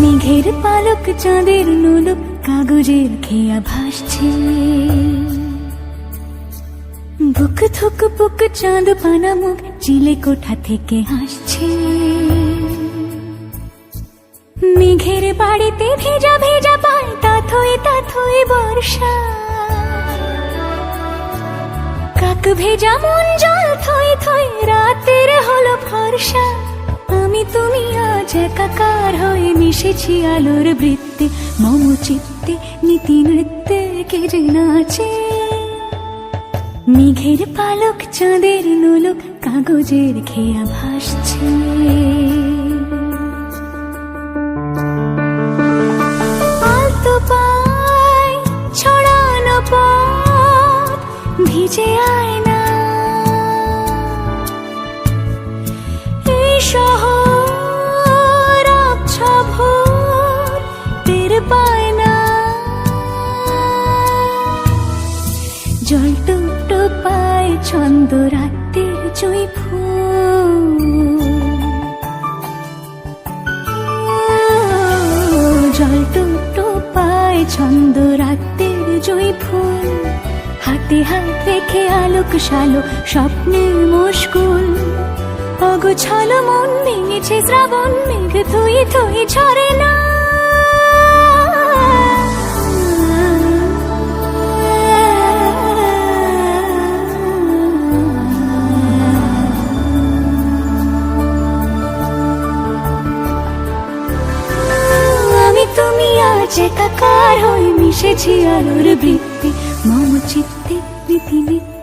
মেঘের পালক চাঁদের নোলক কাগজের খেয়া ভাসছে। বুক থুক বুক চাঁদ পানা মুখ চিলে কোঠা থেকে হাসছে মেঘের বাড়িতে ভেজা ভেজা পায় তাথই তাথই বর্ষা। কাক ভেজা মন জল থই থই রাতের একাকার হয়ে মিশেছি আলোর বৃত্তে। মম চিত্তে, নীতি নৃত্যে কে যে নাচে। মেঘের পালক, চাঁদের নোলক, কাগজের খেয়া ভাসছে। ভিজে আয় না পায় ছন্দ রাতের জয় ফুল ছন্দ জয় ফুল। হাতে হাত রেখে আলোক সালো স্বপ্নের মুশকুল। অগোছাল মন ভেঙেছে শ্রাবণ মেঘ ঝরে তুমি আজ একাকার হয়ে মিশেছি আলোর বৃত্তি। মম চিত্তে নীতি নীতি